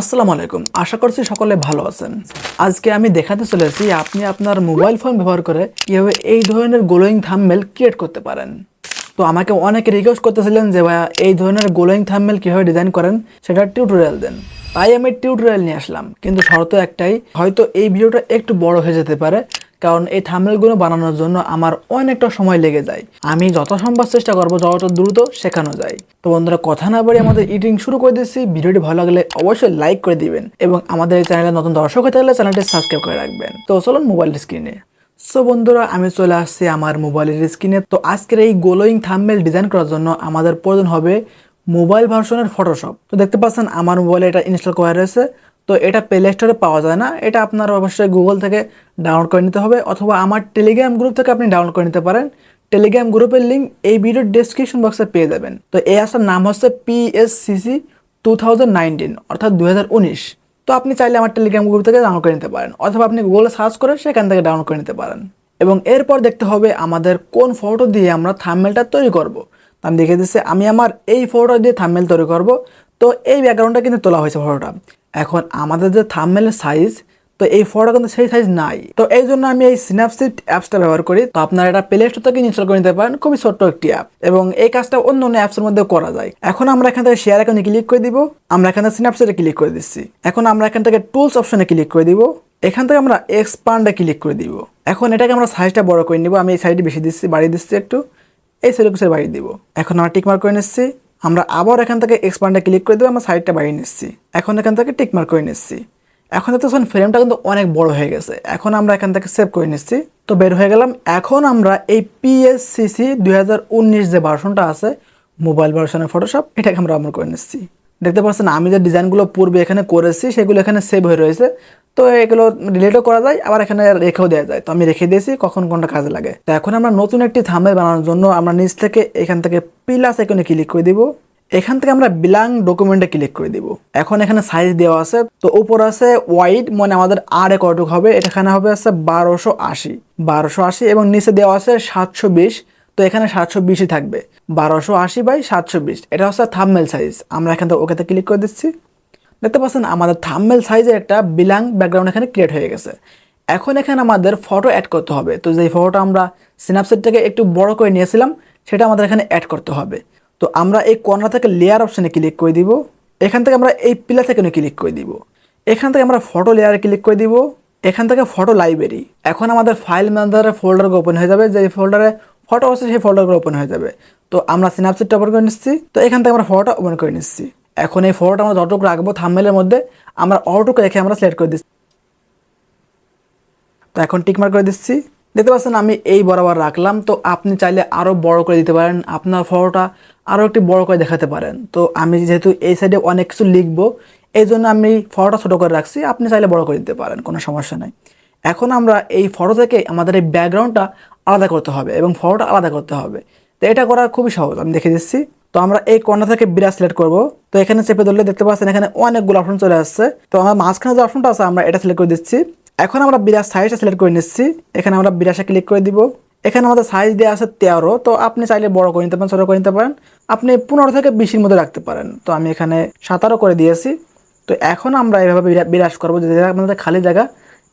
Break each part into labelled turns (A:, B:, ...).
A: আসসালামু আলাইকুম। আশা করছি সকলে ভালো আছেন। আজকে আমি দেখাতে চলেছি আপনি আপনার মোবাইল ফোন ব্যবহার করে কীভাবে এই ধরনের গ্লোয়িং থাম্বেল ক্রিয়েট করতে পারেন। তো আমাকে অনেকে রিকোয়েস্ট করতেছিলেন যে, ভাইয়া, এই ধরনের গ্লোয়িং থাম্বেল কীভাবে ডিজাইন করেন? সেটা টিউটোরিয়াল দেন। তাই আমি টিউটোরিয়াল নিয়ে আসলাম। কিন্তু শর্ত একটাই, হয়তো এই ভিডিওটা একটু বড় হয়ে যেতে পারে কারণ এই থাম্বনেলগুলো বানানোর জন্য আমার অনেকটা সময় লেগে যায়। আমি যত সম্ভব চেষ্টা করব যতটা দ্রুত শেখানো যায়। তো বন্ধুরা, কথা না বলে আমাদের এডিটিং শুরু করে দিচ্ছি। ভিডিওটি ভালো লাগলে অবশ্যই লাইক করে দিবেন এবং আমাদের এই চ্যানেলে নতুন দর্শক হয়ে থাকলে চ্যানেলটি সাবস্ক্রাইব করে রাখবেন। তো চলুন মোবাইল স্ক্রিনে সো বন্ধুরা, আমি চলে আসছি আমার মোবাইলের স্ক্রিনে তো আজকের এই গ্লোয়িং থাম্বনেল ডিজাইন করার জন্য আমাদের প্রয়োজন হবে মোবাইল ভার্সনের ফটোশপ তো দেখতে পাচ্ছেন, আমার মোবাইলে এটা ইনস্টল করা রয়েছে। তো এটা প্লে স্টোরে পাওয়া যায় না। এটা আপনার অবশ্যই গুগল থেকে ডাউনলোড করে নিতে হবে অথবা আমার টেলিগ্রাম গ্রুপ থেকে আপনি ডাউনলোড করে নিতে পারেন। টেলিগ্রাম গ্রুপের লিঙ্ক এই ভিডিওর ডেসক্রিপশন বক্সে পেয়ে যাবেন। তো এই আসার নাম হচ্ছে পিএসসিসি টু থাউজেন্ড নাইনটিন অর্থাৎ দু হাজার উনিশ। তো আপনি চাইলে আমার টেলিগ্রাম গ্রুপ থেকে ডাউনলোড করে নিতে পারেন। অথবা আপনি গুগলে সার্চ করে সেখান থেকে ডাউনলোড করে নিতে পারেন। এবং এরপর দেখতে হবে আমাদের কোন ফটো দিয়ে আমরা থাম্বনেলটা তৈরি করব। আমি দেখে দিচ্ছি আমি আমার এই ফটোটা দিয়ে থাম্বনেল তৈরি করব। তো এই ব্যাকগ্রাউন্ডটা কিন্তু তোলা হয়েছে ফটোটা এখন আমাদের যে থাম্বনেলের সাইজ তো এই ফটোটা কিন্তু সেই সাইজ নাই। তো এই জন্য আমি এই সিনাপসিট অ্যাপসটা ব্যবহার করি। তো আপনারা এটা প্লে স্টোর থেকে ইনস্টল করে নিতে পারেন। খুবই ছোট্ট একটি অ্যাপ এবং এই কাজটা অন্য অন্য অ্যাপসের মধ্যে করা যায়। এখন আমরা এখান থেকে শেয়ার এখানে ক্লিক করে দিব। আমরা এখান এখানে সিনাপসিটে ক্লিক করে দিচ্ছি। এখন আমরা এখান থেকে টুলস অপশনে ক্লিক করে দিব। এখান থেকে আমরা এক্সপান্ডে ক্লিক করে দিব। এখন এটাকে আমরা সাইজটা বড় করে নিব। আমি এই সাইডে বেশি দিচ্ছি, বাড়িয়ে দিচ্ছি একটু। এই সেলকুসের বাইরে দিব। এখন আমরা টিকমার্ক করে নিচ্ছি। আমরা আবার এখান থেকে এক্সপান্ডে ক্লিক করে দেবো আমরা সাইডটা বাইরে নিচ্ছি। এখন এখান থেকে টিকমার্ক করে নিচ্ছি। এখন দেখতেছেন ফ্রেমটা কিন্তু অনেক বড় হয়ে গেছে। এখন আমরা এখান থেকে সেভ করে নিচ্ছি। তো বের হয়ে গেলাম। এখন আমরা এই পিএসসিসি দুই যে ভার্সনটা আছে মোবাইল ভার্সনের ফটোশপ এটাকে আমরা আমার করে নিচ্ছি। দেখতে পাচ্ছেন, আমি যে ডিজাইনগুলো পূর্বে এখানে করেছি, সেগুলো এখানে সেভ হয়ে রয়েছে। তো এগুলো ডিলিটও করা যায়, আবার এখানে রেখেও দেওয়া যায়। তো আমি রেখে দিয়েছি, কখন কোনটা কাজে লাগে। তো এখন আমরা নতুন একটি থাম্বনেল বানানোর জন্য আমরা নিচ থেকে এখান থেকে প্লাস এখানে ক্লিক করে দিব। এখান থেকে আমরা বিলাং ডকুমেন্টে ক্লিক করে দিব। এখন এখানে সাইজ দেওয়া আছে, তো উপর আছে ওয়াইড মানে আমাদের আর কটুক হবে? এখানে হবে আছে বারোশো আশি। বারোশো আশি এবং নিচে দেওয়া আছে সাতশো বিশ। তো এখানে সাতশো বিশই থাকবে। বারোশো আশি বাই সাতশো বিশ। এটা হচ্ছে থামমেল সাইজ। আমরা এখান থেকে ওকেতে ক্লিক করে দিচ্ছি। দেখতে পাচ্ছেন, আমাদের থামমেল সাইজের একটা বিলাং ব্যাকগ্রাউন্ড এখানে ক্রিয়েট হয়ে গেছে। এখন এখানে আমাদের ফটো অ্যাড করতে হবে। তো যেই ফটোটা আমরা সিনাপসেটটাকে একটু বড় করে নিয়েছিলাম, সেটা আমাদের এখানে অ্যাড করতে হবে। তো আমরা এই কর্নার থেকে লেয়ার অপশানে ক্লিক করে দিব। এখান থেকে আমরা এই পিলার থেকে ক্লিক করে দিব। এখান থেকে আমরা ফটো লেয়ারে ক্লিক করে দিব। এখান থেকে ফটো লাইব্রেরি এখন আমাদের ফাইল ম্যানেজারের ফোল্ডার ওপেন হয়ে যাবে। যে ফোল্ডারে ফটো আছে সেই ফোল্ডারগুলো ওপেন হয়ে যাবে। তো আমরা সিনাপসিটটা ওপেন করে নিচ্ছি। তো এখান থেকে আমরা ফটোটা ওপেন করে নিচ্ছি। এখন এই ফটোটা আমরা যতটুকু রাখব থাম্বেলের মধ্যে, আমরা অটোটুকু রেখে আমরা সিলেক্ট করে দিচ্ছি। তো এখন টিকমার্ক করে দিচ্ছি। দেখতে পাচ্ছেন আমি এই বরাবর রাখলাম। তো আপনি চাইলে আরও বড় করে দিতে পারেন। আপনার ফটোটা আরও একটি বড় করে দেখাতে পারেন। তো আমি যেহেতু এই সাইডে অনেক কিছু লিখব এই জন্য আমি ফটোটা ছোটো করে রাখছি। আপনি চাইলে বড় করে দিতে পারেন, কোনো সমস্যা নেই। এখন আমরা এই ফটো থেকে আমাদের এই ব্যাকগ্রাউন্ডটা আলাদা করতে হবে এবং ফটোটা আলাদা করতে হবে। তো এটা করা খুবই সহজ, আমি দেখে দিচ্ছি। তো আমরা এই কর্নার থেকে বিরাট সিলেক্ট করব। তো এখানে চেপে ধরলে দেখতে পাচ্ছেন এখানে অনেকগুলো অপশন চলে আসছে। তো আমার মাঝখানে যে অপশনটা আছে, আমরা এটা সিলেক্ট করে দিচ্ছি। এখন আমরা বিরাট সাইজটা সিলেক্ট করে নিচ্ছি। এখানে আমরা বিরাশে ক্লিক করে দিব। এখানে আমাদের সাইজ দেওয়া আছে তেরো। তো আপনি চাইলে বড় করে নিতে পারেন, ছোটো করে নিতে পারেন। আপনি পনেরো থেকে বিশের মধ্যে রাখতে পারেন। তো আমি এখানে সাতারো করে দিয়েছি। তো এখন আমরা এভাবে বিরা- বিরাজ করব যে আমাদের খালি জায়গা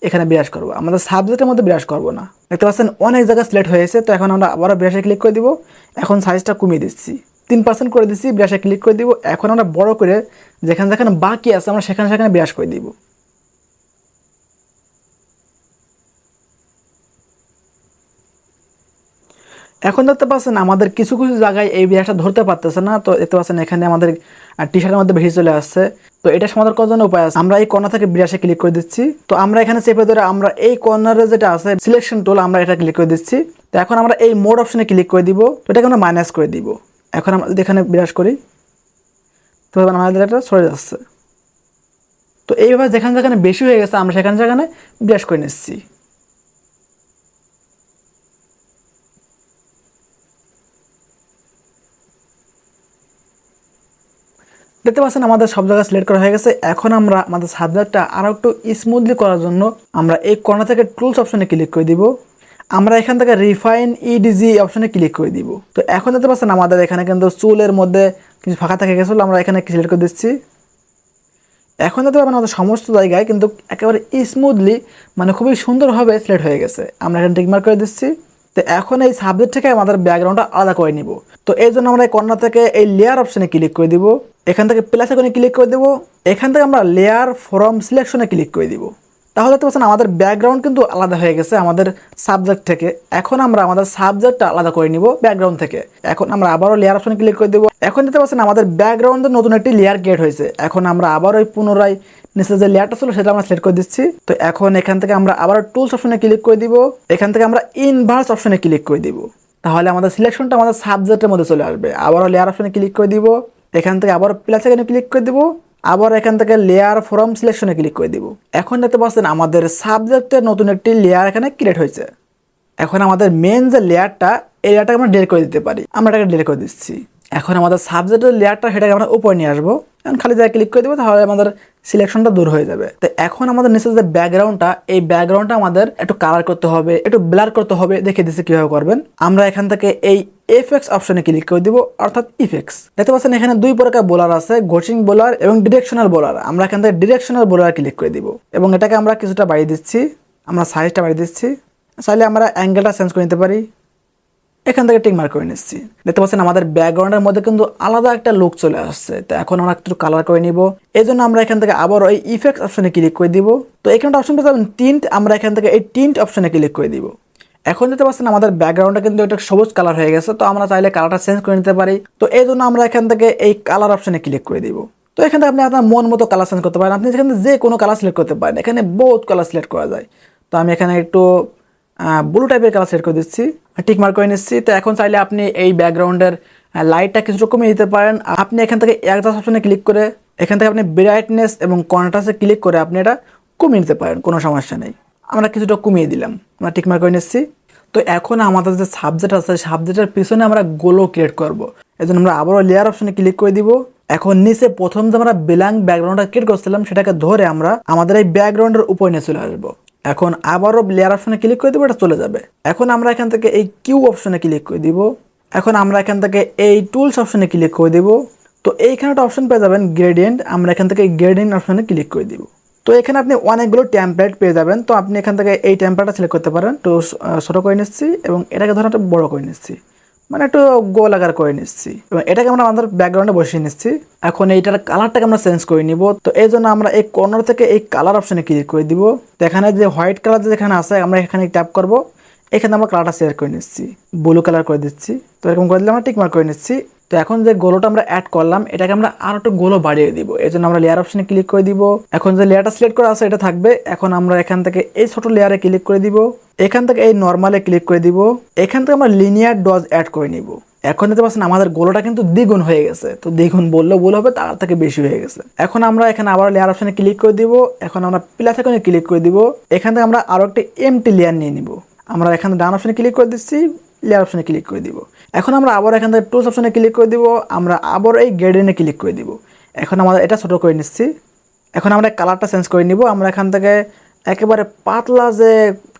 A: এখানে বিরাজ করব। আমাদের সাবজেক্টের মধ্যে বিরাজ করব না। দেখতে পাচ্ছেন, অনেক জায়গায় সিলেক্ট হয়েছে তো এখন আমরা আবারও বিরাশে ক্লিক করে দিব। এখন সাইজটা কমিয়ে দিচ্ছি। তিন পার্সেন্ট করে দিচ্ছি বিরাশে ক্লিক করে দিব। এখন আমরা বড় করে যেখানে যেখানে বাকি আছে, আমরা সেখানে সেখানে বিরাজ করে দিব। এখন দেখতে পাচ্ছেন আমাদের কিছু কিছু জায়গায় এই বিরাজটা ধরতে পারতেছে না। তো দেখতে পাচ্ছেন এখানে আমাদের টি শার্টের মধ্যে বেশি চলে আসছে। তো এটা সমাধান করার জন্য উপায় আছে। আমরা এই কর্নার থেকে বিরাশে ক্লিক করে দিচ্ছি। তো আমরা এখানে চেপে ধরে আমরা এই কর্নারে যেটা আছে সিলেকশন টুল আমরা এটা ক্লিক করে দিচ্ছি। তো এখন আমরা এই মোড অপশনে ক্লিক করে দিব। তো এটাকে আমরা মাইনাস করে দিব। এখন আমরা যদি এখানে বিরাজ করি, তো আমাদের এটা সরে যাচ্ছে। তো এইভাবে যেখানে যেখানে বেশি হয়ে গেছে, আমরা সেখানে সেখানে বিরাজ করে নিচ্ছি। দেখতে পাচ্ছেন, আমাদের সব জায়গায় সিলেক্ট করা হয়ে গেছে। এখন আমরা আমাদের সাবজেক্টটা আরও একটু স্মুথলি করার জন্য আমরা এই কর্নার থেকে টুলস অপশনে ক্লিক করে দিব। আমরা এখান থেকে রিফাইন ইডিজি অপশনে ক্লিক করে দিব। তো এখন দেখতে পাচ্ছেন, আমাদের এখানে কিন্তু চুলের মধ্যে কিছু ফাঁকা থেকে গেছিল আমরা এখানে সিলেক্ট করে দিচ্ছি। এখন দেখতে পাবেন, আমাদের সমস্ত জায়গায় কিন্তু একেবারে স্মুথলি মানে খুবই সুন্দরভাবে সিলেক্ট হয়ে গেছে। আমরা এখানে টিকমার্ক করে দিচ্ছি। তো এখন এই সাবজেক্ট থেকে আমাদের ব্যাকগ্রাউন্ডটা আলাদা করে নিব। তো এই জন্য আমরা এই কর্নার থেকে এই লেয়ার অপশনে ক্লিক করে দিব। এখান থেকে প্লাস আইকনে ক্লিক করে দেবো। এখান থেকে আমরা লেয়ার ফ্রম সিলেকশনে ক্লিক করে দিব। তাহলে তো পাচ্ছেন আমাদের ব্যাকগ্রাউন্ড কিন্তু আলাদা হয়ে গেছে আমাদের সাবজেক্ট থেকে। এখন আমরা আমাদের সাবজেক্টটা আলাদা করে নিব ব্যাকগ্রাউন্ড থেকে। এখন আমরা আবারও লেয়ার অপশনে ক্লিক করে দেবো। এখন দেখতে পাচ্ছেন আমাদের ব্যাকগ্রাউন্ডে নতুন একটি লেয়ার ক্রিয়েট হয়েছে। এখন আমরা আবার ওই পুনরায় নিচে যে লেয়ারটা ছিল সেটা আমরা সিলেক্ট করে দিচ্ছি। তো এখন এখান থেকে আমরা আবার টুলস অপশনে ক্লিক করে দিব। এখান থেকে আমরা ইনভার্স অপশনে ক্লিক করে দিব। তাহলে আমাদের সিলেকশনটা আমাদের সাবজেক্টের মধ্যে চলে আসবে। আবারও লেয়ার অপশনে ক্লিক করে দিব। এখান থেকে আবার প্লাস এখানে ক্লিক করে দেবো। আবার এখান থেকে লেয়ার ফর্ম সিলেকশনে ক্লিক করে দিব। এখন দেখতে পাচ্ছেন আমাদের সাবজেক্টের নতুন একটি লেয়ার এখানে ক্রিয়েট হয়েছে। এখন আমাদের মেন যে লেয়ারটা এই লেয়ারটাকে আমরা ডিলিট করে দিতে পারি। আমরা এটাকে ডিলিট করে দিচ্ছি। এখন আমাদের সাবজেক্টের লেয়ারটা সেটাকে আমরা উপরে নিয়ে আসব। এখন খালি জায়গায় ক্লিক করে দেবো, তাহলে আমাদের সিলেকশনটা দূর হয়ে যাবে। তো এখন আমাদের নিচে যে ব্যাকগ্রাউন্ডটা এই ব্যাকগ্রাউন্ডটা আমাদের একটু কালার করতে হবে, একটু ব্লার করতে হবে দেখে দিচ্ছে কীভাবে করবেন। আমরা এখান থেকে এই এফএক্স অপশনে ক্লিক করে দিব, অর্থাৎ ইফেক্স দেখতে পাচ্ছেন এখানে দুই প্রকার বোলার আছে গোচিং বোলার এবং ডিরেকশনাল বোলার আমরা এখান থেকে ডিরেকশনাল বোলার ক্লিক করে দিব এবং এটাকে আমরা কিছুটা বাড়িয়ে দিচ্ছি। আমরা সাইজটা বাড়িয়ে দিচ্ছি। চাইলে আমরা অ্যাঙ্গেলটা চেঞ্জ করে নিতে পারি। এখান থেকে টিক মার্ক করে নিচ্ছি। দেখতে পাচ্ছেন আমাদের ব্যাকগ্রাউন্ডের মধ্যে কিন্তু আলাদা একটা লুক চলে আসছে। তো এখন আমরা একটু কালার করে নিব। এই জন্য আমরা এখান থেকে আবার ওই ইফেক্ট অপশনে ক্লিক করে দিব। তো এখানে অপশন পেতে পাবেন টিন্ট আমরা এখান থেকে এই টিন্ট অপশনে ক্লিক করে দিব। এখন দেখতে পাচ্ছেন আমাদের ব্যাকগ্রাউন্ডটা কিন্তু একটা সবুজ কালার হয়ে গেছে। তো আমরা চাইলে কালারটা চেঞ্জ করে নিতে পারি। তো এই জন্য আমরা এখান থেকে এই কালার অপশনে ক্লিক করে দিব। তো এখান থেকে আপনি আপনার মন মতো কালার চেঞ্জ করতে পারেন। আপনি এখান যে কোনো কালার সিলেক্ট করতে পারেন। এখানে বহুত কালার সিলেক্ট করা যায়। তো আমি এখানে একটু ব্লু টাইপের কালার সেট করে দিচ্ছি টিক মার্ক করে নিচ্ছি। তো এখন চাইলে আপনি এই ব্যাকগ্রাউন্ডের লাইটটা কিছুটা কমিয়ে দিতে পারেন। আপনি এখান থেকে একজাস্ট অপশনে ক্লিক করে, এখান থেকে আপনি ব্রাইটনেস এবং কন্ট্রাস্টে ক্লিক করে আপনি এটা কমিয়ে নিতে পারেন, কোনো সমস্যা নেই। আমরা কিছুটা কমিয়ে দিলাম, আমরা টিক মার্ক করে নিচ্ছি। তো এখন আমাদের যে সাবজেক্ট আছে সাবজেক্টের পিছনে আমরা গোলো ক্রিয়েট করব। এই জন্য আমরা আবারও লেয়ার অপশনে ক্লিক করে দিব। এখন নিচে প্রথম যে আমরা ব্ল্যাঙ্ক ব্যাকগ্রাউন্ডটা ক্রিয়েট করছিলাম, সেটাকে ধরে আমরা আমাদের এই ব্যাকগ্রাউন্ডের উপরে নিয়ে চলে আসব। এখন আবারও লেয়ার অপশনে ক্লিক করে দেবো, এটা চলে যাবে। এখন আমরা এখান থেকে এই কিউ অপশনে ক্লিক করে দিব। এখন আমরা এখান থেকে এই টুলস অপশনে ক্লিক করে দিব। তো এইখানে একটা অপশন পেয়ে যাবেন গ্রেডিয়েন্ট আমরা এখান থেকে গ্রেডিয়েন্ট অপশনে ক্লিক করে দিব। তো এখানে আপনি অনেকগুলো ট্যাম্পলেট পেয়ে যাবেন। তো আপনি এখান থেকে এই ট্যাম্পলেটটা সিলেক্ট করতে পারেন। তো ছোটো করে নিচ্ছি এবং এটাকে ধরো একটা বড়ো করে নিচ্ছি মানে একটু গোল আকার করে নিচ্ছি। এবং এটাকে আমরা আমাদের ব্যাকগ্রাউন্ডে বসিয়ে নিচ্ছি। এখন এইটার কালারটাকে আমরা চেঞ্জ করে নিব। তো এই জন্য আমরা এই কর্নার থেকে এই কালার অপশনে ক্লিক করে দিব। তো এখানে যে হোয়াইট কালার যেখানে আছে, আমরা এখানে ট্যাপ করব। এখানে আমরা কালারটা শেয়ার করে নিচ্ছি। ব্লু কালার করে দিচ্ছি। তো এরকম করে দিলে আমরা টিক মার্ক করে নিচ্ছি। তো এখন যে গোলোটা আমরা অ্যাড করলাম, এটাকে আমরা আরও একটু গোলো বাড়িয়ে দিব। এই জন্য আমরা লেয়ার অপশনে ক্লিক করে দিব। এখন যে লেয়ারটা সিলেক্ট করা আছে, এটা থাকবে। এখন আমরা এখান থেকে এই ছোট লেয়ারে ক্লিক করে দিব। এখান থেকে এই নর্মালে ক্লিক করে দিব। এখান থেকে আমরা লিনিয়ার ডজ অ্যাড করে নিব। এখন দেখতে পাচ্ছেন আমাদের গোলোটা কিন্তু দ্বিগুণ হয়ে গেছে। তো দ্বিগুণ বললেও ভুল হবে, তার থেকে বেশি হয়ে গেছে। এখন আমরা এখানে আবার লেয়ার অপশানে ক্লিক করে দিব। এখন আমরা প্লাস এখানে ক্লিক করে দিব। এখান থেকে আমরা আরও একটা এমটি লেয়ার নিয়ে নিব। আমরা এখানে ডান অপশানে ক্লিক করে দিচ্ছি লেয়ার অপশানে ক্লিক করে দিব। এখন আমরা আবার এখান থেকে টুলস অপশনে ক্লিক করে দিব। আমরা আবার এই গ্রেডিনে ক্লিক করে দিব। এখন আমাদের এটা ছোটো করে নিচ্ছি। এখন আমরা কালারটা চেঞ্জ করে নিব। আমরা এখান থেকে একেবারে পাতলা যে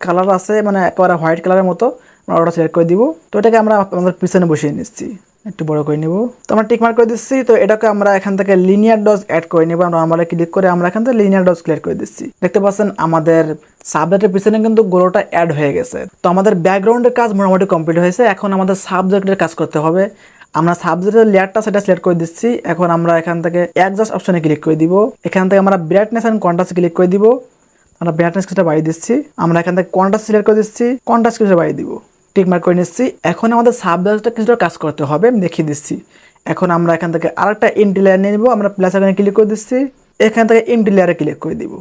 A: কালার আছে মানে একেবারে হোয়াইট কালারের মতো, আমরা ওটা সিলেক্ট করে দিব। তো এটাকে আমরা আমাদের পিছনে বসিয়ে নিচ্ছি। একটু বড় করে নিব। তো আমরা টিক মার্ক করে দিচ্ছি, তো এটাকে আমরা এখান থেকে লিনিয়ার ডজ অ্যাড করে নিব। আমরা ক্লিক করে আমরা এখান থেকে লিনিয়ার ডজ ক্লিয়ার করে দিচ্ছি। দেখতে পাচ্ছেন, আমাদের সাবজেক্টের পিছনে কিন্তু গোলোটা অ্যাড হয়ে গেছে। তো আমাদের ব্যাকগ্রাউন্ডের কাজ মোটামুটি কমপ্লিট হয়েছে। এখন আমাদের সাবজেক্টের কাজ করতে হবে। আমরা সাবজেক্টের লেয়ারটা সেটা সিলেক্ট করে দিচ্ছি। এখন আমরা এখান থেকে অ্যাডজাস্ট অপশনে ক্লিক করে দিব। এখান থেকে আমরা ব্রাইটনেস অ্যান্ড কন্ট্রাস্ট ক্লিক করে দিব। আমরা ব্রাইটনেস কিছুটা বাড়িয়ে দিচ্ছি। আমরা এখান থেকে কন্ট্রাস্ট সিলেক্ট করে দিচ্ছি। কন্ট্রাস্ট কিছুটা বাড়িয়ে দিব। টিক মার্ক করে নিচ্ছি। এখন আমাদের সাবজেক্টটা কিছুটা কাজ করতে হবে, আমি দেখিয়ে দিচ্ছি। এখন আমরা এখান থেকে আরেকটা ইন্টি লেয়ার নিয়ে নিব। আমরা প্লাস এখানে ক্লিক করে দিচ্ছি। এখান থেকে ইন্টি লেয়ারে ক্লিক করে দিব।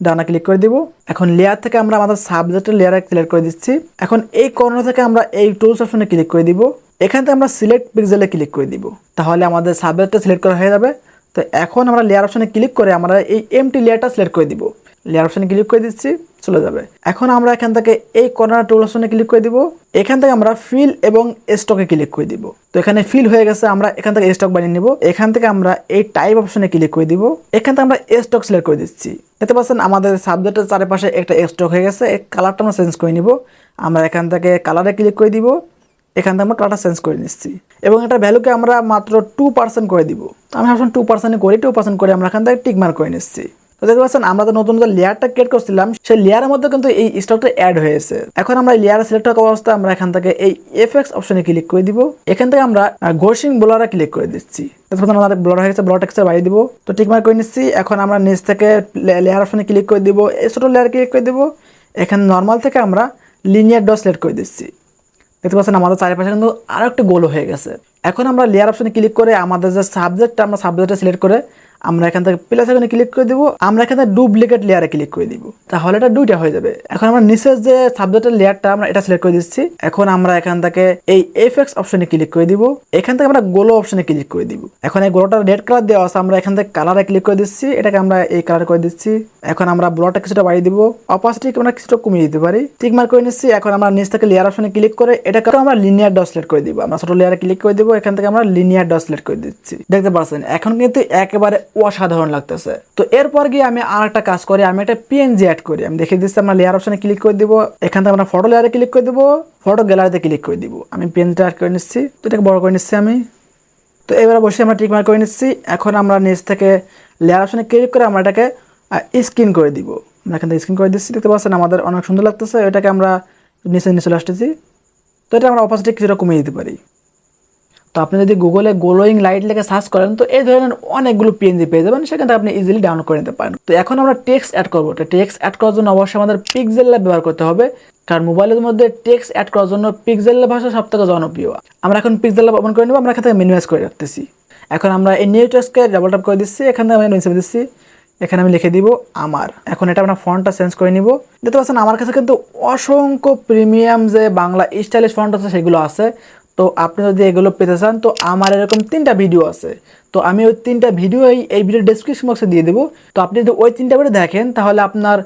A: ডানা ক্লিক করে দিব। এখন লেয়ার থেকে আমরা আমাদের সাবজেক্টের লেয়ারে সিলেক্ট করে দিচ্ছি। এখন এই কর্নার থেকে আমরা এই টুলস অপশনে ক্লিক করে দিব। এখান থেকে আমরা সিলেক্ট পিক্সেলে ক্লিক করে দিব। তাহলে আমাদের সাবজেক্টটা সিলেক্ট করা হয়ে যাবে। তো এখন আমরা লেয়ার অপশনে ক্লিক করে আমরা এই এমটি লেয়ারটা সিলেক্ট করে দিব। লেয়ার অপশনে ক্লিক করে দিচ্ছি, চলে যাবে। এখন আমরা এখান থেকে এই কর্নার টুল অপশনে ক্লিক করে দিব। এখান থেকে আমরা ফিল এবং স্টকে ক্লিক করে দিব। তো এখানে ফিল হয়ে গেছে, আমরা এখান থেকে স্টক বানিয়ে নিব। এখান থেকে আমরা এই টাইপ অপশনে ক্লিক করে দিব। এখান থেকে আমরা স্টক সিলেক্ট করে দিচ্ছি। দেখতে পাচ্ছেন, আমাদের সাবজেক্টের চারিপাশে একটা স্টক হয়ে গেছে। এই কালারটা আমরা চেঞ্জ করে নিব। আমরা এখান থেকে কালারে ক্লিক করে দিব। এখান থেকে আমরা কালারটা চেঞ্জ করে নিচ্ছি। এবং এটা ভ্যালুকে আমরা মাত্র টু পার্সেন্ট করে দিব। আমি ভাবছিলাম টু পার্সেন্ট করি টু পার্সেন্ট করে আমরা এখান থেকে টিক মার্ক করে নিচ্ছি। তো দেখতে পাচ্ছেন, আমরা তো নতুন যে লেয়ারটা ক্রিয়েট করছিলাম, সেই লেয়ারের মধ্যে কিন্তু এই স্টকটা অ্যাড হয়েছে। এখন আমরা লেয়ার সিলেক্ট করা অবস্থা, আমরা এখান থেকে এই এফএক্স অপশনে ক্লিক করে দিব। এখান থেকে আমরা ঘোষিং ব্লরে ক্লিক করে দিচ্ছি। আমাদের ব্লর হয়ে গেছে ব্লর টেক্সচার বাড়িয়ে দিব। তো টিক করে নিচ্ছি, এখন আমরা নিচ থেকে লেয়ার অপশনে ক্লিক করে দিব। এই ছোটো লেয়ার ক্লিক করে দিব। এখানে নর্মাল থেকে আমরা লিনিয়ার ডট সিলেক্ট করে দিচ্ছি। দেখতে পাচ্ছেন, আমাদের চারিপাশে কিন্তু আরও একটি গোল হয়ে গেছে। এখন আমরা লেয়ার অপশনে ক্লিক করে আমাদের যে সাবজেক্টটা আমরা সাবজেক্টটা সিলেক্ট করে আমরা এখান থেকে প্লাস এখানে ক্লিক করে দিব, আমরা এখানে ডুপ্লিকেট লেয়ারে ক্লিক করে দিব। তাহলে এটা দুইটা হয়ে যাবে। এখন আমরা নিচের যে সাবজেক্টের লেয়ারটা আমরা এটা সিলেক্ট করে দিচ্ছি। এখন আমরা এখান থেকে এই এফএক্স অপশনে ক্লিক করে দিব। এখান থেকে আমরা গোলো অপশনে ক্লিক করে দিব। এখন এই গোলোটা রেড কালার দেওয়া আছে, আমরা এখান থেকে কালারে ক্লিক করে দিচ্ছি। এটাকে আমরা এই কালার করে দিচ্ছি। এখন আমরা ব্লটা কিছুটা বাড়িয়ে দিব। অপাসিটি আমরা কিছুটা কমিয়ে দিতে পারি। টিক মার্ক করে নিচ্ছি। এখন আমরা নিচ থেকে লেয়ার অপশনে ক্লিক করে এটাকে আমরা লিনিয়ার ডট সিলেক্ট করে দিব। আমরা ছোট লেয়ারে ক্লিক করে দিব। এখান থেকে আমরা লিনিয়ার ডট সিলেক্ট করে দিচ্ছি। দেখতে পাচ্ছেন, এখন কিন্তু একেবারে অসাধারণ লাগতেছে। তো এরপর গিয়ে আমি আর একটা কাজ করি, আমি একটা পিএনজি অ্যাড করি। আমি দেখে দিচ্ছি, আমরা লেয়ার অপশনে ক্লিক করে দিব। এখান থেকে আমরা ফটো লেয়ারে ক্লিক করে দিব ফটো গ্যালারিতে ক্লিক করে দিব। আমি পিএনজিটা অ্যাড করে নিচ্ছি, তো এটাকে বড় করে নিচ্ছি আমি। তো এবারে বসে আমরা টিক করে নিচ্ছি। এখন আমরা নিচ থেকে লেয়ার অপশনে ক্লিক করে আমরা এটাকে স্ক্রিন করে দিব। আমরা এখান থেকে স্ক্রিন করে দিচ্ছি, দেখতে পাচ্ছেন আমাদের অনেক সুন্দর লাগতেছে। এটাকে আমরা নিচে নিচে চলে আসতেছি। তো এটা আমরা অপাসিটি কিছুটা কমিয়ে দিতে পারি। তো আপনি যদি গুগলে গ্লোয়িং লাইট লেগে সার্চ করেন, তো এই ধরনের অনেকগুলো পিএনজি পেয়ে যাবেন, সেখান থেকে আপনি ইজিলি ডাউনলোড করে নিতে পারেন। তো এখন আমরা টেক্সট অ্যাড করব। তো টেক্সট অ্যাড করার জন্য অবশ্যই আমাদের পিক্সেল ল্যাব ব্যবহার করতে হবে, কারণ মোবাইলের মধ্যে টেক্সট অ্যাড করার জন্য পিক্সেল ল্যাব সব থেকে জনপ্রিয়। আমরা এখন পিক্সেল ল্যাব ওপেন করে নেব, আমরা এখান থেকে মিনিমাইজ করে রাখতেছি। এখন আমরা এই নিউ টেক্সটকে ডাবল ট্যাপ করে দিচ্ছি, এখানে আমি নিচে দিচ্ছি, এখানে আমি লিখে দিব আমার। এখন এটা আমরা ফন্টটা চেঞ্জ করে নিব। দেখতে পাচ্ছেন, আমার কাছে কিন্তু অসংখ্য প্রিমিয়াম যে বাংলা স্টাইলিশ ফন্ট আছে, সেগুলো আছে। তো আপনি যদি এগুলো পেতে চান, তো আমার এরকম তিনটা ভিডিও আছে। তো আমি ওই তিনটা ভিডিও এই ভিডিও ডেসক্রিপশন বক্সে দিয়ে দেবো। তো আপনি যদি ওই তিনটা ভিডিও দেখেন, তাহলে আপনার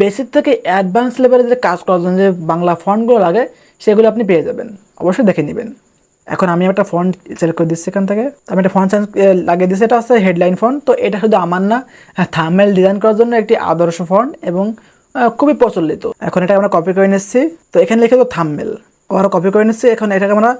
A: বেসিক থেকে অ্যাডভান্স লেভেলে যে কাজ করার জন্য যে বাংলা ফন্টগুলো লাগে, সেগুলো আপনি পেয়ে যাবেন। অবশ্যই দেখে নেবেন। এখন আমি একটা ফন্ট সিলেক্ট করে দিচ্ছি এখান থেকে। আমি একটা ফন্ট চেঞ্জ লাগিয়ে দিচ্ছি। এটা আছে হেডলাইন ফন্ট তো এটা শুধু আমার না থামেল ডিজাইন করার জন্য একটি আদর্শ ফন্ট এবং খুবই প্রচলিত। এখন এটা আমরা কপি করে নিচ্ছি। তো এখানে লিখে তো থামমেল আবার কপি করে নিচ্ছি। এখন এটাকে আমরা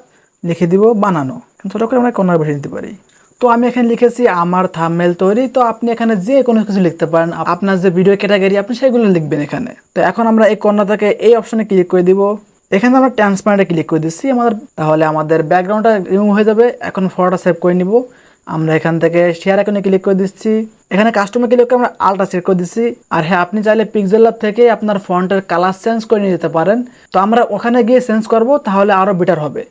A: লিখে দিব বানানো। ছোটো করে আমরা কর্নার বসে দিতে পারি। তো আমি এখানে লিখেছি আমার থামমেল তৈরি। তো আপনি এখানে যে কোনো কিছু লিখতে পারেন। আপনার যে ভিডিও ক্যাটাগরি আপনি সেগুলো লিখবেন এখানে। তো এখন আমরা এই কর্নার থেকে এই অপশনে ক্লিক করে দিব। এখানে আমরা ট্রান্সপারেন্টে ক্লিক করে দিচ্ছি। আমাদের তাহলে আমাদের ব্যাকগ্রাউন্ডটা রিমুভ হয়ে যাবে। এখন ফটোটা সেভ করে নিব। আমরা এখান থেকে শেয়ার আইকনে ক্লিক করে দিচ্ছি। এখানে কাস্টমার ক্লিক করে আমরা আলটা সেট করে দিচ্ছি আর হ্যাঁ আপনি চাইলে পিক্সেল ল্যাব থেকে আপনার ফন্টের কালার চেঞ্জ করে নিয়ে যেতে পারেন। তো আমরা ওখানে গিয়ে চেঞ্জ করব, তাহলে আরও বেটার হবে।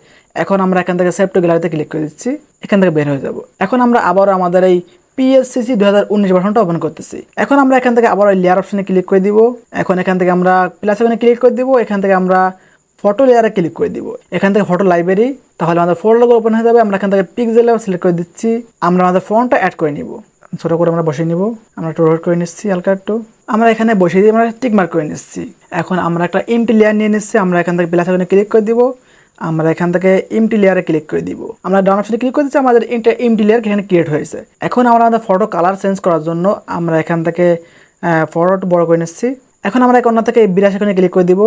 A: এখন আমরা এখান থেকে সেভ টু গ্যালারিতে ক্লিক করে দিচ্ছি, এখান থেকে বের হয়ে যাব। এখন আমরা আবারও আমাদের এই পিএসসিসি দু হাজার উনিশ ভাষণটা ওপেন করতেছি। এখন আমরা এখান থেকে আবার লেয়ার অপশনে ক্লিক করে দিব। এখন এখান থেকে আমরা প্লাস ওখানে ক্লিক করে দিব। এখান থেকে আমরা ফটো লেয়ারে ক্লিক করে দিব। এখান থেকে ফটো লাইব্রেরি তাহলে আমাদের ফোল্ডার ওপেন হয়ে যাবে। আমরা এখান থেকে পিক্সেল সিলেক্ট করে দিচ্ছি। আমরা আমাদের ফোনটা অ্যাড করে নিব। ছোটো করে আমরা বসিয়ে নিব। আমরা একটু রোড করে নিচ্ছি হালকা একটু। আমরা এখানে বসিয়ে দিয়ে আমরা টিক মার্ক করে নিচ্ছি। এখন আমরা একটা এমটি লেয়ার নিয়ে নিচ্ছি, আমরা এখান থেকে প্লাস ক্লিক করে দিব। আমরা এখান থেকে এমটি লেয়ারে ক্লিক করে দিব। আমরা ডাউন অপশনে ক্লিক করে দিচ্ছি আমাদের এমটি লেয়ার এখানে ক্রিয়েট হয়েছে। এখন আমরা আমাদের ফটো কালার চেঞ্জ করার জন্য আমরা এখান থেকে ফটোটা বড় করে নিচ্ছি। এখন আমরা এখন থেকে বিরাশ এখানে ক্লিক করে দিব।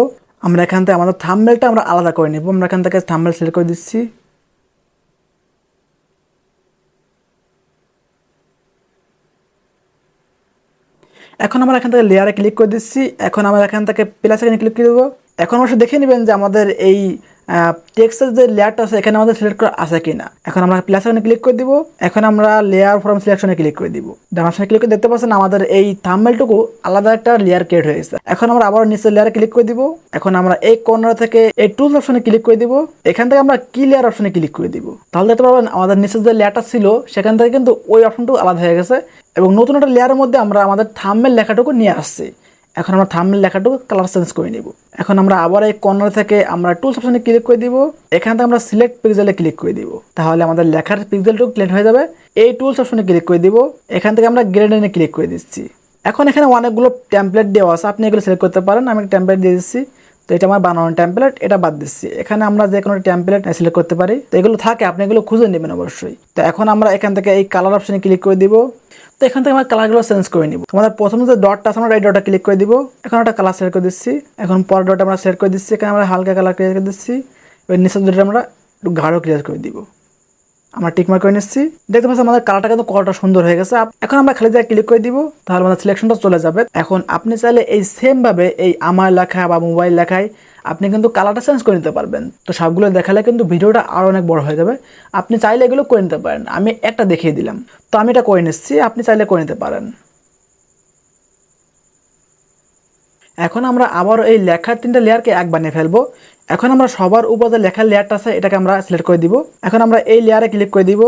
A: আমরা এখান থেকে আমাদের থাম্বেলটা আমরা আলাদা করে নিব। আমরা এখান থেকে থাম্বেল সিলেক্ট করে দিচ্ছি। এখন আমরা এখান থেকে লেয়ারে ক্লিক করে দিচ্ছি। এখন আমরা এখান থেকে প্লাস এখানে ক্লিক করে দেবো। এখন অবশ্য দেখে নেবেন যে আমাদের এই টেক্সটের যে লেয়ারটা আছে, এখানে আমাদের সিলেক্ট করা আছে কিনা? এখন আমরা প্লাস এখানে ক্লিক করে দিব। এখন আমরা লেয়ার ফ্রম সিলেকশনে ক্লিক করে দিব। ডান ক্লিক করে দেখতে পাচ্ছেন আমাদের এই থাম্বেলটুকু আলাদা একটা লেয়ার ক্রিয়েট হয়ে গেছে এখন আমরা আবার নিচের লেয়ারে ক্লিক করে দিব। এখন আমরা এই কর্নার থেকে এই টুলস অপশনে ক্লিক করে দিব। এখান থেকে আমরা কি লেয়ার অপশনে ক্লিক করে দিব। তাহলে দেখতে পারবেন আমাদের নিচের যে লেয়ারটা ছিল, সেখান থেকে কিন্তু ওই অপশনটুকু আলাদা হয়ে গেছে। এবং নতুন একটা লেয়ারের মধ্যে আমরা আমাদের থাম্বেল লেখাটুকু নিয়ে আসছি। এখন আমরা থাম্বনেল লেখাটুকু কালার চেঞ্জ করে নিব। এখন আমরা আবার এই কর্নার থেকে আমরা টুলস অপশানে ক্লিক করে দিব। এখান থেকে আমরা সিলেক্ট পিক্সেলে ক্লিক করে দিব। তাহলে আমাদের লেখার পিক্সেলটুকু ক্লিক হয়ে যাবে। এই টুলস অপশনে ক্লিক করে দিব। এখান থেকে আমরা গ্রেডেনে ক্লিক করে দিচ্ছি। এখন এখানে অনেকগুলো টেমপ্লেট দেওয়া আছে। আপনি এগুলো সিলেক্ট করতে পারেন। আমি টেমপ্লেট দিয়ে দিচ্ছি। তো এটা আমার বানানোর টেমপ্লেট এটা বাদ দিচ্ছি। এখানে আমরা যে কোনো টেমপ্লেট সিলেক্ট করতে পারি। তো এগুলো থাকে, আপনি এগুলো খুঁজে নেবেন অবশ্যই। তো এখন আমরা এখান থেকে এই কালার অপশানে ক্লিক করে দিব। তো এখান থেকে আমরা কালারগুলো চেঞ্জ করে নিব। আমাদের প্রথম যে ডটটা আছে, আমরা এই ডটটা ক্লিক করে দিব। এখন একটা কালার সিলেক্ট করে দিচ্ছি। এখন পরের ডট আমরা সিলেক্ট করে দিচ্ছি। এখানে আমরা হালকা কালার ক্রিয়েট করে দিচ্ছি। এবার নিচের ডটটা আমরা একটু গাঢ় ক্লিয়ার করে দিব। আমরা টিকমার করে নিচ্ছি। দেখতে পাচ্ছি আমাদের কালারটা কিন্তু কতটা সুন্দর হয়ে গেছে। এখন আমরা খালি জায়গায় ক্লিক করে দিব, তাহলে আমাদের সিলেকশনটা চলে যাবে। এখন আপনি চাইলে এই সেমভাবে এই আমার লেখা বা মোবাইল লেখায় আপনি কিন্তু কালারটা চেঞ্জ করে নিতে পারবেন। তো সবগুলো দেখালে কিন্তু ভিডিওটা আরও অনেক বড় হয়ে যাবে। আপনি চাইলে এগুলো করে নিতে পারেন। আমি একটা দেখিয়ে দিলাম। তো আমি এটা করে নিচ্ছি। আপনি চাইলে করে নিতে পারেন। এখন আমরা আবার এই লেখার তিনটা লেয়ারকে এক বানিয়ে ফেলব। এখন আমরা সবার উপর যে লেখার লেয়ারটা আছে, এটাকে আমরা সিলেক্ট করে দিব। এখন আমরা এই লেয়ারে ক্লিক করে দিব।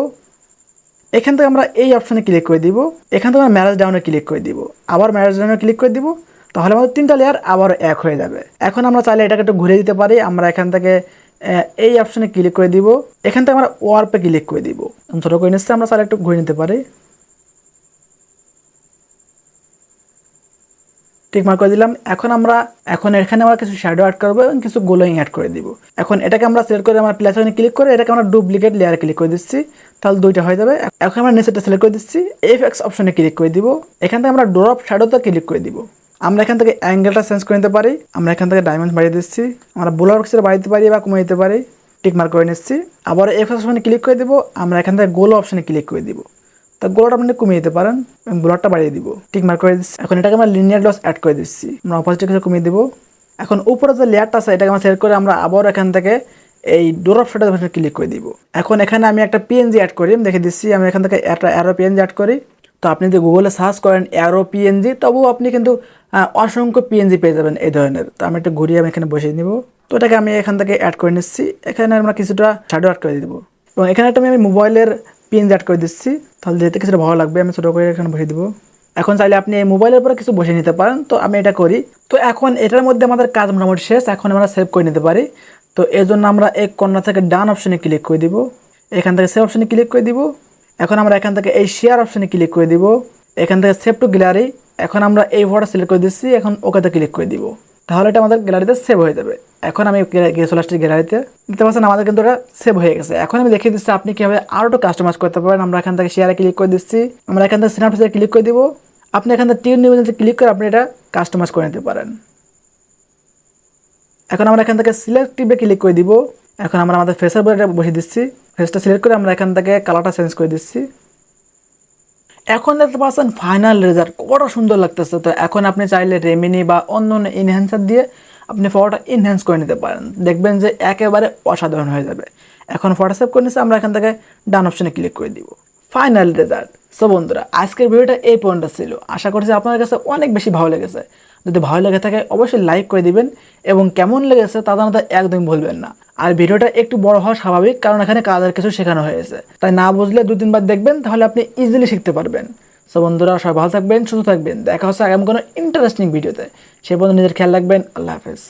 A: এখান থেকে আমরা এই অপশনে ক্লিক করে দিব। এখান থেকে আমরা ম্যারেজ ডাউনে ক্লিক করে দিব। আবার ম্যারেজ ডাউনে ক্লিক করে দিব। তাহলে আমাদের তিনটা লেয়ার আবার এক হয়ে যাবে। এখন আমরা চাইলে এটাকে একটু ঘুরে দিতে পারি। আমরা এখান থেকে এই অপশনে ক্লিক করে দিব। এখান থেকে আমরা ওয়ার্পে ক্লিক করে দিব। ছোটো করে নিচ্ছে, আমরা চাইলে একটু ঘুরে নিতে পারি। টিক মার্ক করে দিলাম। এখন আমরা, এখন এখানে আমরা কিছু শ্যাডো অ্যাড করব এবং কিছু গ্লোয়িং অ্যাড করে দিব। এখন এটাকে আমরা সিলেক্ট করে আমরা প্লাস ক্লিক করে এটাকে আমরা ডুপ্লিকেট লেয়ারে ক্লিক করে দিচ্ছি। তাহলে দুইটা হয়ে যাবে। এখন আমরা নিচেটা সিলেক্ট করে দিচ্ছি। এফ এক্স অপশনে ক্লিক করে দিব। এখান থেকে আমরা ড্রপ শ্যাডোতে ক্লিক করে দিব। আমরা এখান থেকে অ্যাঙ্গেলটা চেঞ্জ করে নিতে পারি, আমরা এখান থেকে ডায়মন্ড বাড়িয়ে দিচ্ছি, আমরা বোলার বক্সের বাড়িয়ে দিতে পারি বা কমিয়ে দিতে পারি টিক মার্ক করে নিচ্ছি। আবার এফ অপশনে ক্লিক করে দিব, আমরা এখান থেকে গোল অপশনে ক্লিক করে দিব। তা গোলাটা আপনি কমিয়ে দিতে পারেন, এবং ব্লডটা বাড়িয়ে দিব টিক মার্ক করে দিচ্ছি। এখন এটাকে আমরা লিনিয়ার লস অ্যাড করে দিচ্ছি, আমরা অপোজিটে কিছু কমিয়ে দিব। এখন উপরে যে লেয়ারটা আছে, এটাকে আমরা সিলেক্ট করে আমরা আবার এখান থেকে এই ডোর অপশনটা ক্লিক করে দিব। এখন এখানে আমি একটা পিএনজি অ্যাড করি দেখে দিচ্ছি, আমি এখান থেকে একটা অ্যারো পিএনজি অ্যাড করি। তো আপনি যদি গুগলে সার্চ করেন অ্যারো পিএনজি তবুও আপনি কিন্তু অসংখ্য পিএনজি পেয়ে যাবেন এই ধরনের। তো আমি একটা ঘুরিয়ে আমি এখানে বসিয়ে নিব। তো এটাকে আমি এখান থেকে অ্যাড করে নিচ্ছি। এখানে আমরা কিছুটা শ্যাডো অ্যাড করে দিব। এবং এখানে একটা আমি মোবাইলের পিন অ্যাড করে দিচ্ছি। তাহলে যেতে কিছুটা ভালো লাগবে, আমি ছোটো করে এখানে বসিয়ে দিব। এখন চাইলে আপনি এই মোবাইলের উপরে কিছু বসিয়ে নিতে পারেন। তো আমি এটা করি। তো এখন এটার মধ্যে আমাদের কাজ মোটামুটি শেষ। এখন আমরা সেভ করে নিতে পারি। তো এর জন্য আমরা এক কর্নার থেকে ডান অপশনে ক্লিক করে দিব। এখান থেকে সেভ অপশনে ক্লিক করে দিব। এখন আমরা এখান থেকে এই শেয়ার অপশনে ক্লিক করে দিব। এখান থেকে সেভ টু গ্যালারি এখন আমরা এই ফটো সিলেক্ট করে দিচ্ছি, এখন ওকেতে ক্লিক করে দিব। তাহলে এটা আমাদের গ্যালারিতে সেভ হয়ে যাবে। এখন আমি গিয়ে আসছি গ্যালারিতে দেখতে পাচ্ছেন আমাদের কিন্তু এটা সেভ হয়ে গেছে। এখন আমি দেখিয়ে দিচ্ছি আপনি কীভাবে আরও একটু কাস্টমাইজ করতে পারেন। আমরা এখান থেকে শেয়ারে ক্লিক করে দিচ্ছি। আমরা এখান থেকে সিনাপসে ক্লিক করে দিব। আপনি এখান থেকে টিউন নিউজে ক্লিক করে আপনি এটা কাস্টমাইজ করে নিতে পারেন। এখন আমরা এখান থেকে সিলেক্টিভে ক্লিক করে দিব। এখন আমরা আমাদের ফেসের উপরে এটা বসিয়ে দিচ্ছি। ফেসটা সিলেক্ট করে আমরা এখান থেকে কালারটা চেঞ্জ করে দিচ্ছি। এখন দেখতে পাচ্ছেন ফাইনাল রেজাল্ট কতটা সুন্দর লাগতেছে তো। এখন আপনি চাইলে রেমিনি বা অন্য অন্য ইনহ্যান্সার দিয়ে আপনি ফটোটা ইনহ্যান্স করে নিতে পারেন। দেখবেন যে একেবারে অসাধারণ হয়ে যাবে। এখন ফটো সেভ করে নিচ্ছে, আমরা এখান থেকে ডান অপশনে ক্লিক করে দিব। ফাইনাল রেজাল্ট সো বন্ধুরা, আজকের ভিডিওটা এই পর্যন্ত ছিল। আশা করছি আপনার কাছে অনেক বেশি ভালো লেগেছে। যদি ভালো লেগে থাকে অবশ্যই লাইক করে দিবেন এবং কেমন লেগেছে তা জানাতে একদম ভুলবেন না। আর ভিডিওটা একটু বড় হওয়া স্বাভাবিক কারণ এখানে কাজের কিছু শেখানো হয়েছে। তাই না বুঝলে দু তিনবার দেখবেন তাহলে আপনি ইজিলি শিখতে পারবেন। সো বন্ধুরা, সবাই ভালো থাকবেন, সুস্থ থাকবেন। দেখা হচ্ছে আগামী কোনো ইন্টারেস্টিং ভিডিওতে সে পর্যন্ত নিজের খেয়াল রাখবেন। আল্লাহ হাফেজ।